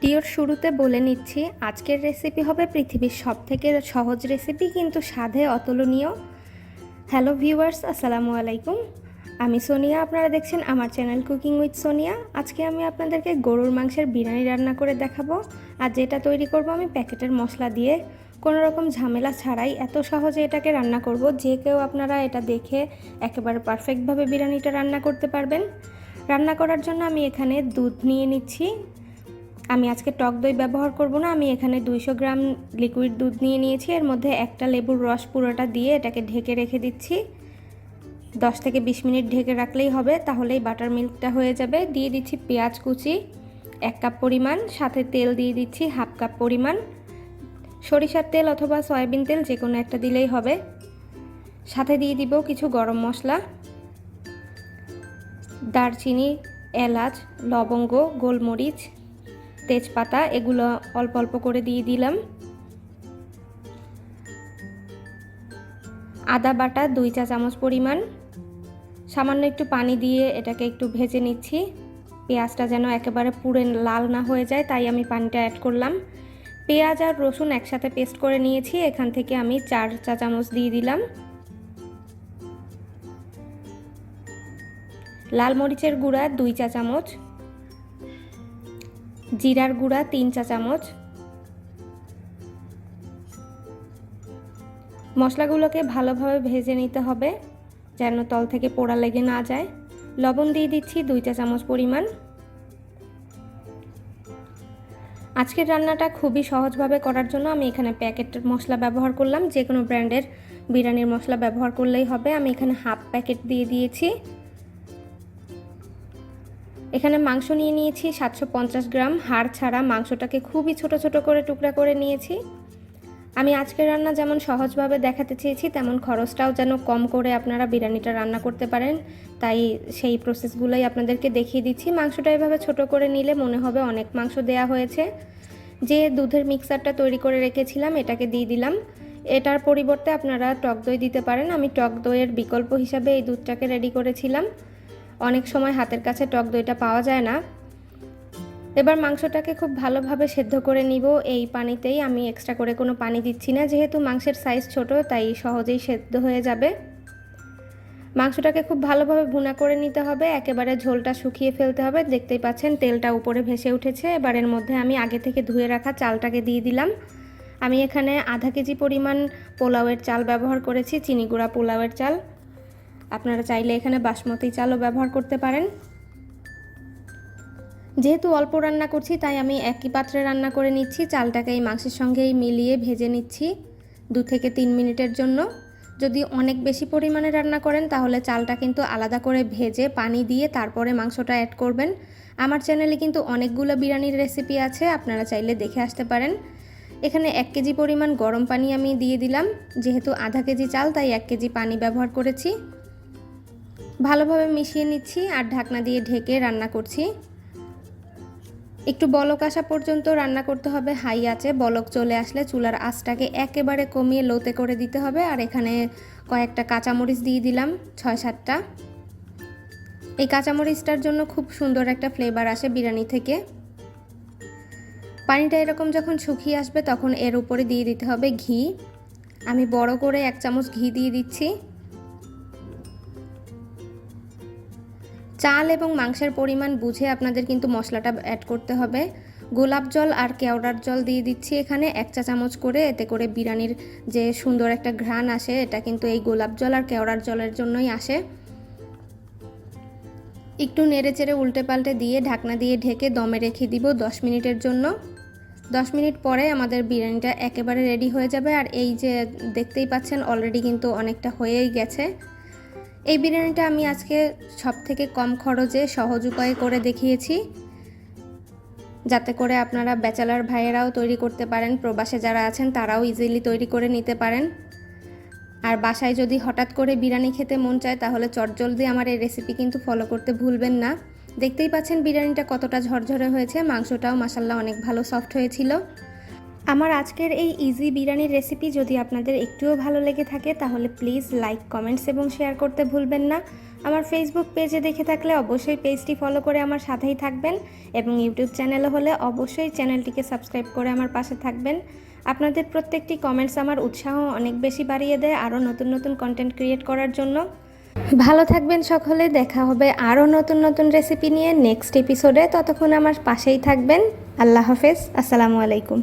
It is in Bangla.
ভিডিওর শুরুতে বলে নিচ্ছি, আজকের রেসিপি হবে পৃথিবীর সব থেকে সহজ রেসিপি কিন্তু স্বাদে অতুলনীয়। হ্যালো ভিউয়ার্স আসসালামু আলাইকুম। আমি সোনিয়া, আপনারা দেখছেন আমার চ্যানেল কুকিং উইথ সোনিয়া। আজকে আমি আপনাদেরকে গরুর মাংসের বিরিয়ানি রান্না করে দেখাবো। আর যেটা তৈরি করব আমি প্যাকেটের মশলা দিয়ে। কোনো রকম ঝামেলা ছাড়াই এত সহজে এটাকে রান্না করব, যে কেউ আপনারা এটা দেখে একেবারে পারফেক্টভাবে বিরিয়ানিটা রান্না করতে পারবেন। রান্না করার জন্য আমি এখানে দুধ নিয়ে নিচ্ছি। আমি আজকে টক দই ব্যবহার করব না, আমি এখানে দুইশো গ্রাম লিকুইড দুধ নিয়ে নিয়েছি, এর মধ্যে একটা লেবুর রস পুরোটা দিয়ে এটাকে ঢেকে রেখে দিচ্ছি। দশ থেকে বিশ মিনিট ঢেকে রাখলেই হবে, তাহলেই বাটার মিল্কটা হয়ে যাবে। দিয়ে দিচ্ছি পেঁয়াজ কুচি, এক কাপ পরিমাণ, সাথে তেল দিয়ে দিচ্ছি হাফ কাপ পরিমাণ। সরিষার তেল অথবা সয়াবিন তেল যে কোনো একটা দিলেই হবে। সাথে দিয়ে দিব কিছু গরম মশলা, দারচিনি, এলাচ, লবঙ্গ, গোলমরিচ তেজপাতা, এগুলো অল্প অল্প করে দিয়ে দিলাম। আদা বাটা দুই চা চামচ পরিমাণ। সামান্য একটু পানি দিয়ে এটাকে একটু ভেজে নিচ্ছি। পেঁয়াজটা যেন একেবারে পুরে লাল না হয়ে যায়, তাই আমি পানিটা অ্যাড করলাম। পেঁয়াজ আর রসুন একসাথে পেস্ট করে নিয়েছি, এখান থেকে আমি চার চা চামচ দিয়ে দিলাম। লাল মরিচের গুঁড়া দুই চা চামচ। জিরার গুঁড়া তিন চা চামচ। মশলাগুলোকে ভালোভাবে ভেজে নিতে হবে যেন তল থেকে পোড়া লেগে না যায়। লবণ দিয়ে দিচ্ছি দুই চা চামচ পরিমাণ। আজকের রান্নাটা খুবই সহজভাবে করার জন্য আমি এখানে প্যাকেট মশলা ব্যবহার করলাম। যে কোনো ব্র্যান্ডের বিরিয়ানির মশলা ব্যবহার করলেই হবে। আমি এখানে হাফ প্যাকেট দিয়ে দিয়েছি। এখানে মাংস নিয়ে নিয়েছি সাতশো পঞ্চাশ গ্রাম। হাড় ছাড়া মাংসটাকে খুবই ছোট ছোট করে টুকরা করে নিয়েছি। আমি আজকের রান্না যেমন সহজভাবে দেখাতে চেয়েছি, তেমন খরচটাও যেন কম করে আপনারা বিরিয়ানিটা রান্না করতে পারেন। তাই সেই প্রসেসগুলোই আপনাদেরকে দেখিয়ে দিচ্ছি। মাংসটা এভাবে ছোট করে নিলে মনে হবে অনেক মাংস দেয়া হয়েছে। যে দুধের মিক্সারটা তৈরি করে রেখেছিলাম, এটাকে দিয়ে দিলাম। এটার পরিবর্তে আপনারা টক দই দিতে পারেন। আমি টক দইয়ের বিকল্প হিসাবে এই দুধটাকে রেডি করেছিলাম। অনেক সময় হাতের কাছে টক দইটা পাওয়া যায় না। এবার মাংসটাকে খুব ভালোভাবে সেদ্ধ করে নিব। এই পানিতেই আমি এক্সট্রা করে কোনো পানি দিচ্ছি না। যেহেতু মাংসের সাইজ ছোট, তাই সহজেই সেদ্ধ হয়ে যাবে। মাংসটাকে খুব ভালোভাবে ভুনা করে নিতে হবে। একেবারে ঝোলটা শুকিয়ে ফেলতে হবে। দেখতেই পাচ্ছেন তেলটা উপরে ভেসে উঠেছে। এবার এর মধ্যে আমি আগে থেকে ধুয়ে রাখা চালটাকে দিয়ে দিলাম। আমি এখানে আধা কেজি পরিমাণ পোলাওয়ের চাল ব্যবহার করেছি, চিনি গুঁড়া পোলাওয়ের চাল। আপনারা চাইলে এখানে বাসমতি চালও ব্যবহার করতে পারেন। যেহেতু অল্প রান্না করছি, তাই আমি একই পাত্রে রান্না করে নিচ্ছি। চালটাকে এই মাংসের সঙ্গেই মিলিয়ে ভেজে নিচ্ছি দু থেকে তিন মিনিটের জন্য। যদি অনেক বেশি পরিমাণে রান্না করেন, তাহলে চালটা কিন্তু আলাদা করে ভেজে পানি দিয়ে তারপরে মাংসটা অ্যাড করবেন। আমার চ্যানেলে কিন্তু অনেকগুলো বিরিয়ানির রেসিপি আছে, আপনারা চাইলে দেখে আসতে পারেন। এখানে এক কেজি পরিমাণ গরম পানি আমি দিয়ে দিলাম। যেহেতু আধা কেজি চাল, তাই এক কেজি পানি ব্যবহার করেছি। ভালোভাবে মিশিয়ে নিচ্ছি আর ঢাকনা দিয়ে ঢেকে রান্না করছি। একটু বলক আসা পর্যন্ত রান্না করতে হবে, হাই আছে, বলক চলে আসলে চুলার আঁচটাকে একেবারে কমিয়ে লোতে করে দিতে হবে আর এখানে কয়েকটা কাঁচামরিচ দিয়ে দিলাম, ছয় সাতটা। এই কাঁচামরিচটার জন্য খুব সুন্দর একটা ফ্লেভার আসে বিরিয়ানি থেকে। পানিটা এরকম যখন শুকিয়ে আসবে তখন এর উপরে দিয়ে দিতে হবে ঘি। আমি বড় করে এক চামচ ঘি দিয়ে দিচ্ছি। চাল এবং মাংসের পরিমাণ বুঝে আপনাদের কিন্তু মশলাটা অ্যাড করতে হবে। গোলাপ জল আর কেওড়ার জল দিয়ে দিচ্ছি এখানে এক চা চামচ করে। এতে করে বিরিয়ানির যে সুন্দর একটা ঘ্রাণ আসে, এটা কিন্তু এই গোলাপ জল আর কেওড়ার জলের জন্যই আসে। একটু নেড়ে চেড়ে উল্টে পাল্টে দিয়ে ঢাকনা দিয়ে ঢেকে দমে রেখে দিব দশ মিনিটের জন্য। দশ মিনিট পরে আমাদের বিরিয়ানিটা একেবারে রেডি হয়ে যাবে। আর এই যে দেখতেই পাচ্ছেন অলরেডি কিন্তু অনেকটা হয়েই গেছে। এই বিরিয়ানিটা আমি আজকে সব থেকে কম খরচে সহজ উপায়ে করে দেখিয়েছি, যাতে করে আপনারা ব্যাচেলার ভাইয়েরাও তৈরি করতে পারেন, প্রবাসে যারা আছেন তারাও ইজিলি তৈরি করে নিতে পারেন। আর বাসায় যদি হঠাৎ করে বিরিয়ানি খেতে মন চায়, তাহলে চটজলদি আমার এই রেসিপি কিন্তু ফলো করতে ভুলবেন না। দেখতেই পাচ্ছেন বিরিয়ানিটা কতটা ঝরঝরে হয়েছে, মাংসটাও মাসাল্লাহ অনেক ভালো সফট হয়েছিল। আমার আজকের এই ইজি বিরিয়ানির রেসিপি যদি আপনাদের একটুও ভালো লেগে থাকে, তাহলে প্লিজ লাইক কমেন্টস এবং শেয়ার করতে ভুলবেন না। আমার ফেসবুক পেজে দেখে থাকলে অবশ্যই পেজটি ফলো করে আমার সাথেই থাকবেন এবং ইউটিউব চ্যানেলে হলে অবশ্যই চ্যানেলটিকে সাবস্ক্রাইব করে আমার পাশে থাকবেন। আপনাদের প্রত্যেকটি কমেন্টস আমার উৎসাহ অনেক বেশি বাড়িয়ে দেয় আরও নতুন নতুন কন্টেন্ট ক্রিয়েট করার জন্য। ভালো থাকবেন সকলে, দেখা হবে আরও নতুন নতুন রেসিপি নিয়ে নেক্সট এপিসোডে ততক্ষণ আমার পাশেই থাকবেন। আল্লাহ হাফেজ, আসসালামু আলাইকুম।